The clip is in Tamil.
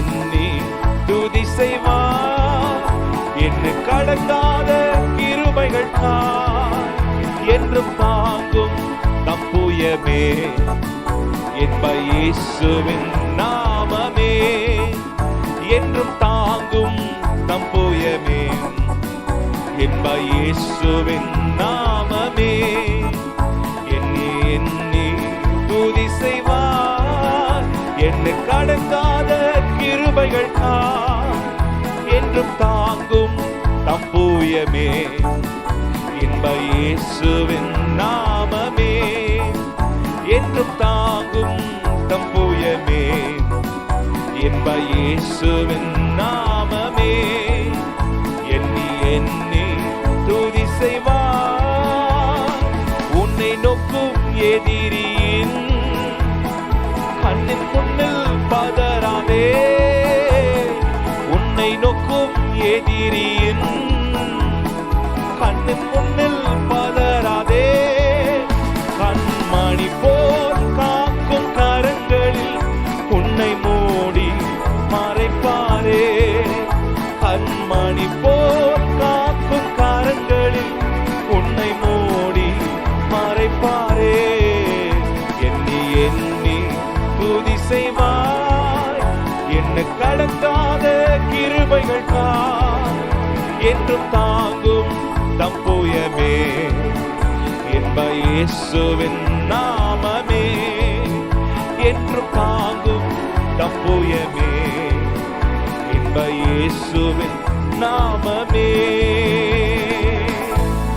எண்ணி துதி செய்வார். என்று கடக்காத கிருபைகள் தான் என்று தாங்கும் தம்புயமே என்ப இயேசுவின் நாமமே. என்றும் தாங்கும் தம்புயமே என்ப இயேசுவின் நாமமே. எண்ணி எண்ணி துதி செய்வார். என்னை கடக்காத கிருபைகள் தான் என்றும் தாங்கும் தம்பூயமே இன்ப இயேசுவின் நாமமே என்றும் தாங்கும் தம்பூயமே இன்ப இயேசுவின் நாமமே. எண்ணி எண்ணி துதி செய்வார். உன்னை நோக்கும் எதிரி போக்கும் எதிரியின் கண்ணின் முன்னில் பதறாதே. கண்மணி போல் காக்கும் கரங்களில் உன்னை மூடி மறைப்பாரே. கண்மணி போல் காக்கும் கரங்களில் உன்னை மூடி மறைப்பாரே. எண்ணி எண்ணி துதி செய்வார் என்ன கடக்காத கிருபைகள் தான் என்றும் தாங்கும் தம்புயமே என்ப இயேசுவின் நாமமே. என்றும் தாங்கும் தம்புயமே என்ப இயேசுவின் நாமமே.